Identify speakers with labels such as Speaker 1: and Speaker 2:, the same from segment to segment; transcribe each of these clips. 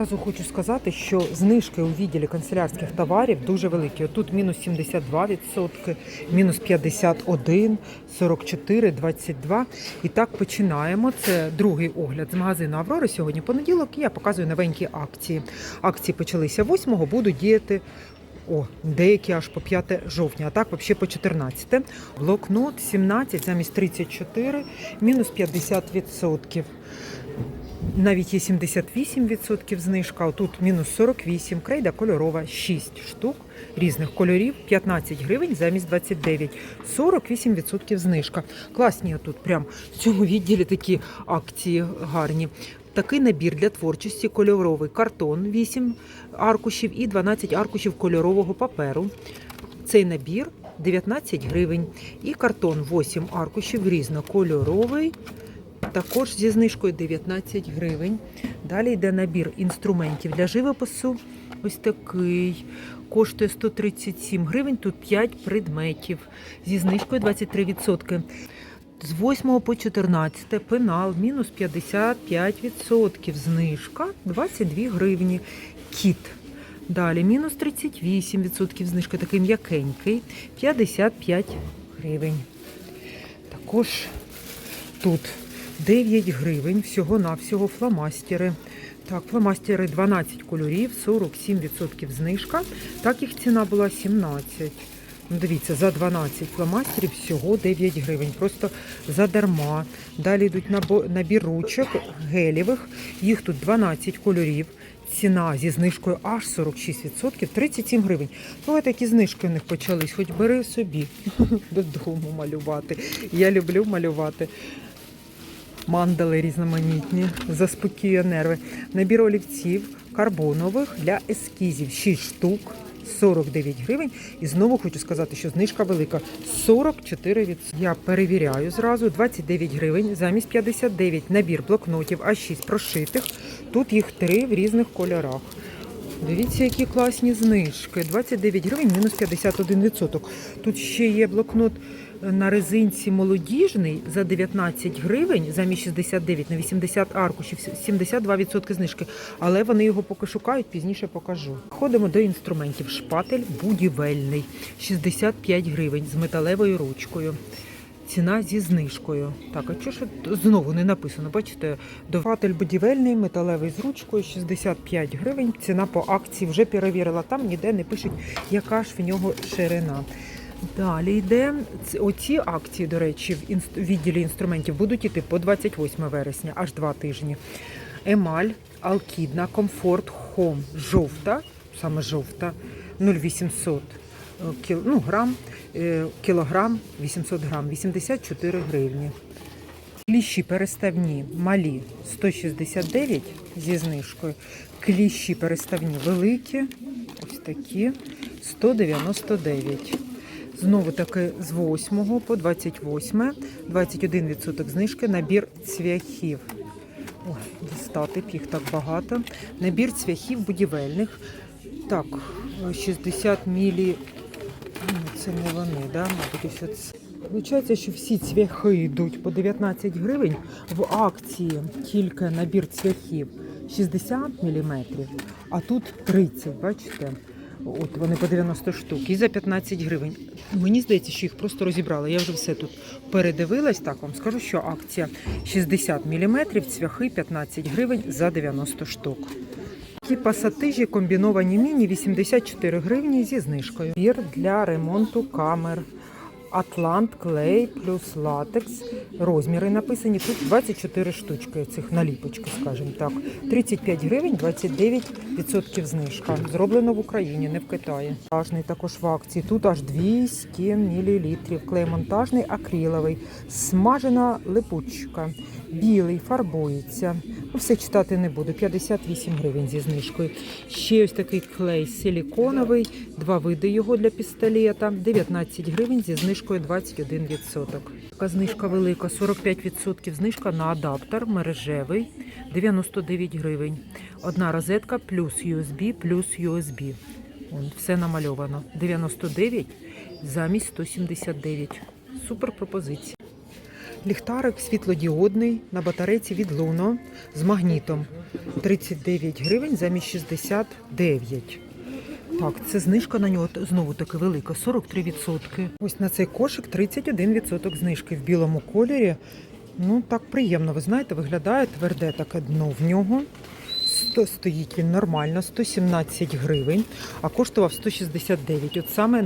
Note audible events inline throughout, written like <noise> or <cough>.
Speaker 1: Зразу хочу сказати, що знижки у відділі канцелярських товарів дуже великі. Тут мінус 72%, мінус 51, 44, 22. І так починаємо. Це другий огляд з магазину Аврори. Сьогодні понеділок. І я показую новенькі акції. Акції почалися 8-го, будуть діяти. О, деякі аж по 5 жовтня, а так взагалі по 14. Блокнот 17 замість 34, мінус 50%. Навіть є 78% знижка, тут мінус 48, крейда кольорова 6 штук різних кольорів, 15 гривень замість 29, 48% знижка. Класні тут прям в цьому відділі такі акції гарні. Такий набір для творчості кольоровий картон 8 аркушів і 12 аркушів кольорового паперу. Цей набір 19 гривень. І картон 8 аркушів різнокольоровий. Також зі знижкою 19 гривень. Далі йде набір інструментів для живопису. Ось такий. Коштує 137 гривень. Тут 5 предметів. Зі знижкою 23%. З 8 по 14 пенал мінус 55%. Знижка 22 гривні. Кіт. Далі мінус 38% знижка, такий м'якенький, 55 гривень. Також тут 9 гривень всього-навсього фломастери. Так, фломастери 12 кольорів, 47% знижка. Так їх ціна була 17. Ну, дивіться, за 12 фломастерів всього 9 гривень. Просто задарма. Далі йдуть набір ручок гелєвих. Їх тут 12 кольорів. Ціна зі знижкою аж 46%, 37 гривень. Ну, такі знижки в них почались, хоч бери собі <laughs> додому малювати. Я люблю малювати. Мандали різноманітні, заспокіює нерви. Набір олівців карбонових для ескізів 6 штук. 49 гривень. І знову хочу сказати, що знижка велика 44%. Я перевіряю зразу 29 гривень замість 59 набір блокнотів, а 6 прошитих. Тут їх три в різних кольорах. Дивіться, які класні знижки. 29 гривень, мінус 51%. Тут ще є блокнот на резинці молодіжний за 19 гривень, замість 69 на 80 аркушів, 72% знижки. Але вони його поки шукають, пізніше покажу. Ходимо до інструментів. Шпатель будівельний, 65 гривень з металевою ручкою. Ціна зі знижкою. Так, а чого ж знову не написано? Бачите, довгатель будівельний, металевий з ручкою, 65 гривень. Ціна по акції вже перевірила. Там ніде не пишуть, яка ж в нього ширина. Далі йде оці акції, до речі, в відділі інструментів будуть іти по 28 вересня, аж два тижні. Емаль, Алкідна, Комфорт, Хом, жовта, саме жовта, 0,800 е, ну, грам, кілограм, 800 грам, 84 гривні. Кліщі переставні малі 169 зі знижкою. Кліщі переставні великі, ось такі 199. Знову таки з 8 по 28, 21% знижки, набір цвяхів. Ой, дістати їх так багато. Набір цвяхів будівельних. Так, 60 мілі. Це не вони, да? Мабуть, це. Виходить, що всі цвяхи йдуть по 19 гривень. В акції тільки набір цвяхів 60 мм, а тут 30, бачите? От вони по 90 штук і за 15 гривень. Мені здається, що їх просто розібрали. Я вже все тут передивилась. Так вам скажу, що акція 60 мм, цвяхи 15 гривень за 90 штук. Такі пасатижі комбіновані міні 84 гривні зі знижкою. Бір для ремонту камер. Атлант, клей плюс латекс. Розміри написані. Тут 24 штучки цих наліпочки, скажімо так. 35 гривень, 29% знижка. Зроблено в Україні, не в Китаї. Монтажний також в акції. Тут аж 200 мл. Клей монтажний, акриловий, смажена липучка. Білий, фарбується. Ну, Все читати не буду. 58 гривень зі знижкою. Ще ось такий клей силіконовий. Два види його для пістолета. 19 гривень зі знижкою 21%. Така знижка велика. 45% знижка на адаптер мережевий. 99 гривень. Одна розетка плюс USB, плюс USB. Вон, все намальовано. 99 замість 179. Супер пропозиція. Ліхтарик світлодіодний на батарейці від Луно з магнітом. 39 гривень замість 69. Так, це знижка на нього знову таки велика, 43%. Ось на цей кошик 31% знижки в білому кольорі. Ну так приємно, ви знаєте, виглядає тверде таке дно в нього. 100 стоїть він нормально, 117 гривень, а коштував 169. От саме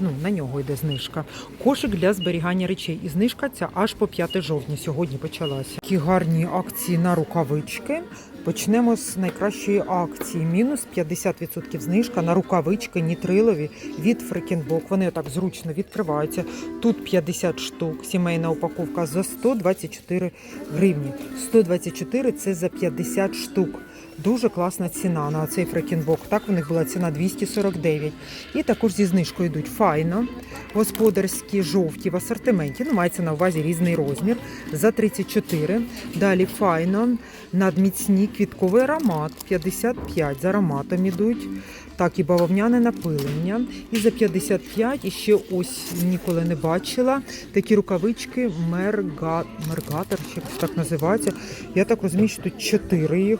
Speaker 1: ну, на нього йде знижка. Кошик для зберігання речей. І знижка ця аж по 5 жовтня сьогодні почалася. Такі гарні акції на рукавички. Почнемо з найкращої акції. Мінус 50% знижка на рукавички нітрилові від Фрекінбок. Вони отак зручно відкриваються. Тут 50 штук, сімейна упаковка за 124 гривні. 124 це за 50 штук. Дуже класна ціна на цей фрекінбок. Так в них була ціна 249. І також зі знижкою йдуть файно. Господарські жовті в асортименті. Ну, мається на увазі різний розмір за 34. Далі файно. Надміцні квітковий аромат 55 з ароматом ідуть. Так, і бавовняне напилення. І за 55, і ще ось ніколи не бачила. Такі рукавички мерга... мергатор, чи так називається. Я так розумію, що тут 4 їх.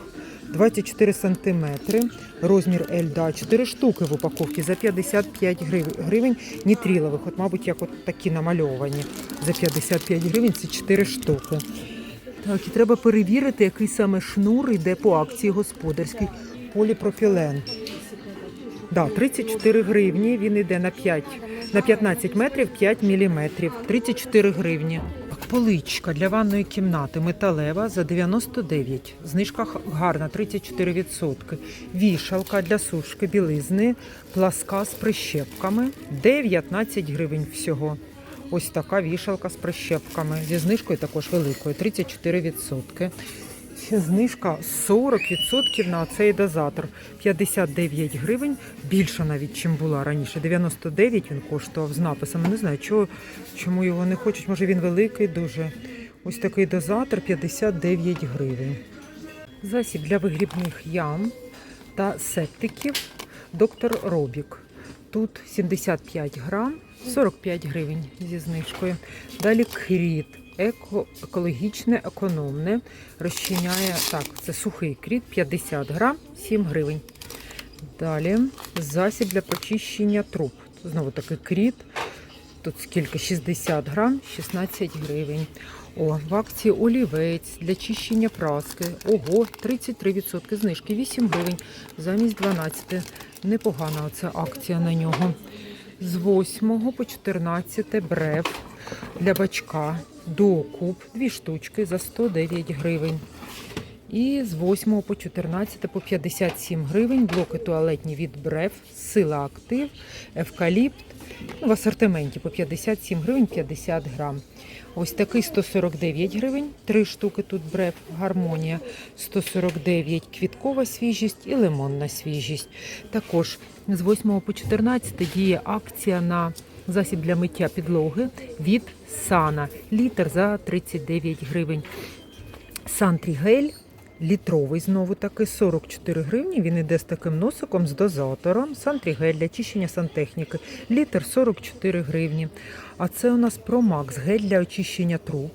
Speaker 1: 24 сантиметри, розмір L, да, 4 штуки в упаковці за 55 гривень, гривень нітрілових. От, мабуть, як от такі намальовані. За 55 гривень це 4 штуки. Так, і треба перевірити, який саме шнур йде по акції господарський. Поліпропілен. Да, 34 гривні, він йде на 5, на 15 метрів 5 міліметрів. 34 гривні. Поличка для ванної кімнати металева за 99. Знижка гарна, 34%. Вішалка для сушки білизни, пласка з прищепками, 19 гривень всього. Ось така вішалка з прищепками. Зі знижкою також великою, 34%. Ще знижка 40% на цей дозатор. 59 гривень, більше навіть, чим була раніше. 99 він коштував з написами. Не знаю, чого, чому його не хочуть. Може він великий дуже. Ось такий дозатор 59 гривень. Засіб для вигрібних ям та септиків доктор Робік. Тут 75 грам, 45 гривень зі знижкою. Далі кріт. Еко, екологічне, економне. Розчиняє, так, це сухий кріт, 50 грам, 7 гривень. Далі засіб для почищення труб. Знову таки кріт. Тут скільки? 60 грам, 16 гривень. О, в акції олівець для чищення праски. Ого, 33% знижки, 8 гривень замість 12. Непогана оця акція на нього. З 8 по 14 брев для бачка. Докуп, дві штучки за 109 гривень. І з 8 по 14 по 57 гривень блоки туалетні від брев, сила актив, евкаліпт. Ну, В асортименті по 57 гривень 50 грам. Ось такий 149 гривень, три штуки тут брев, гармонія, 149 квіткова свіжість і лимонна свіжість. Також з 8 по 14 діє акція на засіб для миття підлоги від Сана. Літр за 39 гривень. Сантрігель літровий знову таки 44 гривні. Він іде з таким носиком з дозатором. Сантрігель для чищення сантехніки. Літр 44 гривні. А це у нас Промакс гель для очищення труб.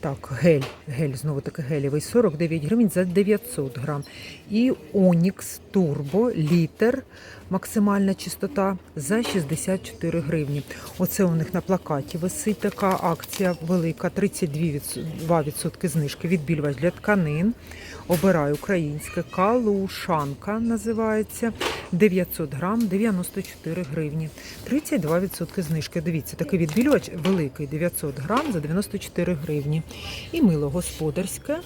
Speaker 1: Так, гель, гель знову таки гелєвий 49 гривень за 900 грам. І Онікс Турбо літр, максимальна чистота за 64 гривні. Оце у них на плакаті висить така акція велика, 32% знижки. Відбілювач для тканин. Обираю українське калушанка називається 900 грам 94 гривні. 32% знижки. Дивіться, такий відбілювач великий 900 грам за 94 гривні. І мило господарське,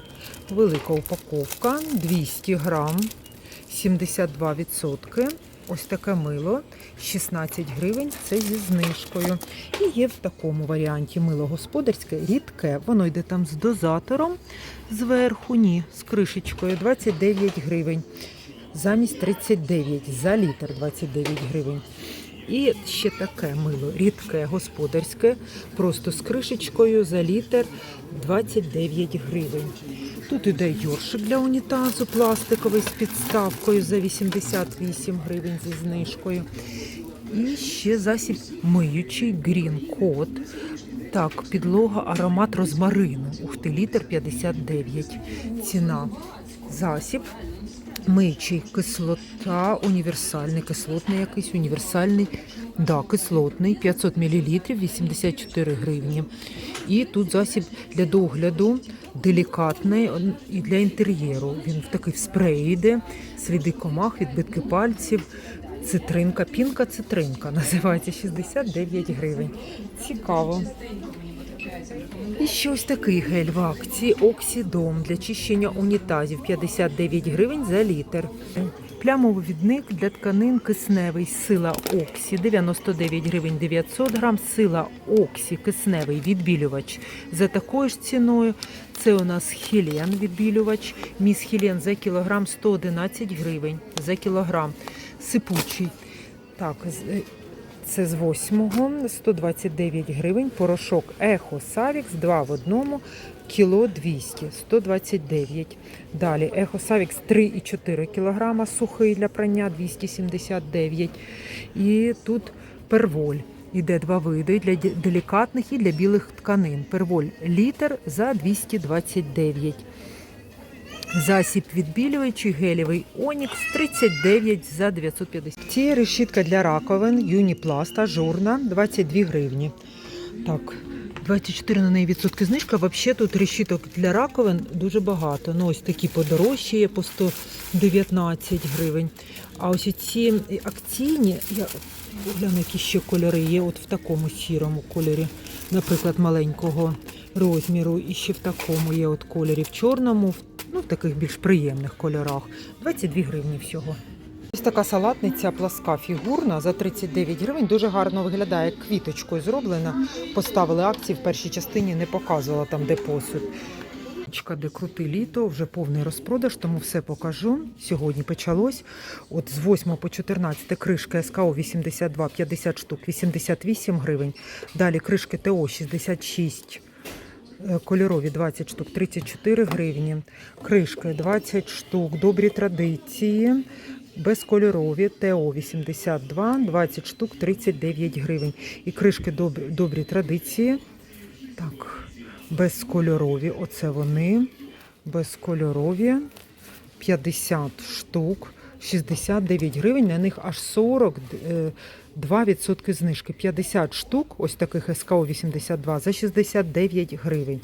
Speaker 1: велика упаковка 200 грам 72%. Ось таке мило 16 гривень, це зі знижкою. І є в такому варіанті мило господарське, рідке. Воно йде там з дозатором зверху, ні, з кришечкою 29 гривень. Замість 39 за літр 29 гривень. І ще таке мило, рідке господарське, просто з кришечкою за літр 29 гривень. Тут іде йоршик для унітазу пластиковий з підставкою за 88 гривень зі знижкою. І ще засіб миючий Green Code Так, підлога, аромат розмарину. Ух ти, літр 59. Ціна. Засіб. Миючий кислота, універсальний, кислотний якийсь, універсальний, да, кислотний, 500 мл, 84 гривні. І тут засіб для догляду, делікатний і для інтер'єру. Він в такий в спреї йде, сліди комах, відбитки пальців, цитринка, пінка цитринка <laughs> називається 69 гривень. Цікаво. І ще ось такий гель в акції Оксідом для чищення унітазів 59 гривень за літр. Плямовий відник для тканин кисневий сила Оксі 99 гривень 900 грам. Сила Оксі кисневий відбілювач за такою ж ціною. Це у нас хілен відбілювач. Міс хілен за кілограм 111 гривень за кілограм. Сипучий. Так, е, це з 8 129 гривень. Порошок Ехо Савікс 2 в одному, кіло 200, 129. Далі Ехо Савікс 3,4 кілограма сухий для прання 279. І тут перволь. Іде два види для делікатних і для білих тканин. Перволь літр за 229. Засіб відбілюючий гелєвий Онікс 39 за 950. Це решітка для раковин Юніпласт ажурна 22 гривні. Так, 24 на неї відсотки знижка. Взагалі тут решіток для раковин дуже багато. Ну ось такі подорожчі є по 119 гривень. А ось ці акційні, я гляну, які ще кольори є, от в такому сірому кольорі, наприклад, маленького розміру, і ще в такому є от кольорі, в чорному, в- ну в таких більш приємних кольорах. 22 гривні всього. Ось така салатниця пласка фігурна за 39 гривень. Дуже гарно виглядає квіточкою зроблена. Поставили акції в першій частині, не показувала там, де посуд. Де крути літо, вже повний розпродаж, тому все покажу. Сьогодні почалось. От з 8 по 14 кришка СКО 82, 50 штук, 88 гривень. Далі кришки ТО 66 Е, Кольорові 20 штук 34 гривні. Кришки 20 штук. Добрі традиції. Безкольорові ТО 82, 20 штук 39 гривень. І кришки добрі, традиції. Так, безкольорові. Оце вони. Безкольорові. 50 штук. 69 гривень, на них аж 42% знижки. 50 штук, ось таких СКО 82 за 69 гривень.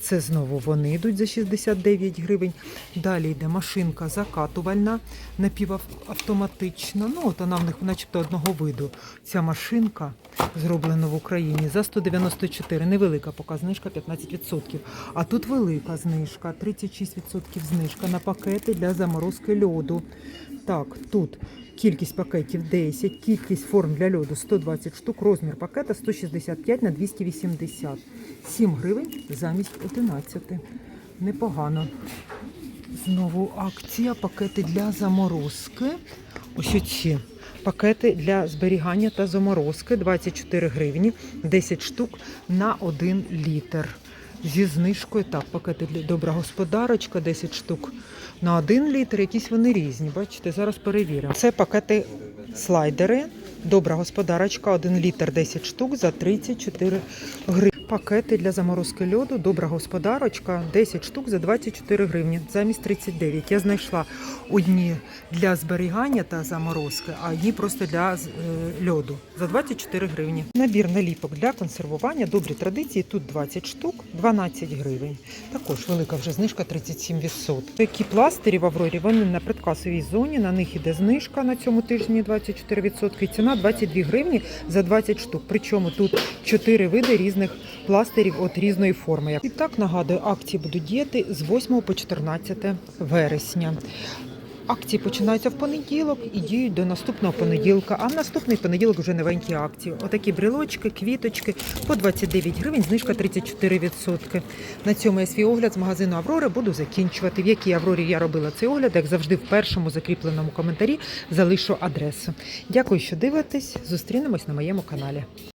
Speaker 1: Це знову вони йдуть за 69 гривень. Далі йде машинка закатувальна, напівавтоматична. Ну, от вона в них начебто одного виду. Ця машинка зроблена в Україні за 194. Невелика поки знижка 15%. А тут велика знижка, 36% знижка на пакети для заморозки льоду. Так, тут кількість пакетів 10, кількість форм для льоду 120 штук, розмір пакета 165 на 280. 7 гривень замість 11. Непогано. Знову акція, пакети для заморозки. Ось оці пакети для зберігання та заморозки 24 гривні, 10 штук на 1 літр. Зі знижкою, так, пакети для добра господарочка, 10 штук на 1 літр. Якісь вони різні. Бачите, зараз перевіримо. Це пакети слайдери. Добра господарочка, 1 літр 10 штук за 34 гривні. Пакети для заморозки льоду, добра господарочка, 10 штук за 24 гривні, замість 39. Я знайшла одні для зберігання та заморозки, а одні просто для е, льоду за 24 гривні. Набір наліпок для консервування, добрі традиції. Тут 20 штук, 12 гривень. Також велика вже знижка 37%. Які пластирі в Аврорі, вони на предкасовій зоні, на них іде знижка на цьому тижні 24%. І ціна 22 гривні за 20 штук. Причому тут 4 види різних пластирів от різної форми. І так нагадую, акції будуть діяти з 8 по 14 вересня. Акції починаються в понеділок і діють до наступного понеділка. А в наступний понеділок вже новенькі акції. Отакі брелочки, квіточки по 29 гривень, знижка 34%. На цьому я свій огляд з магазину Аврори буду закінчувати. В якій Аврорі я робила цей огляд, як завжди, в першому закріпленому коментарі залишу адресу. Дякую, що дивитесь. Зустрінемось на моєму каналі.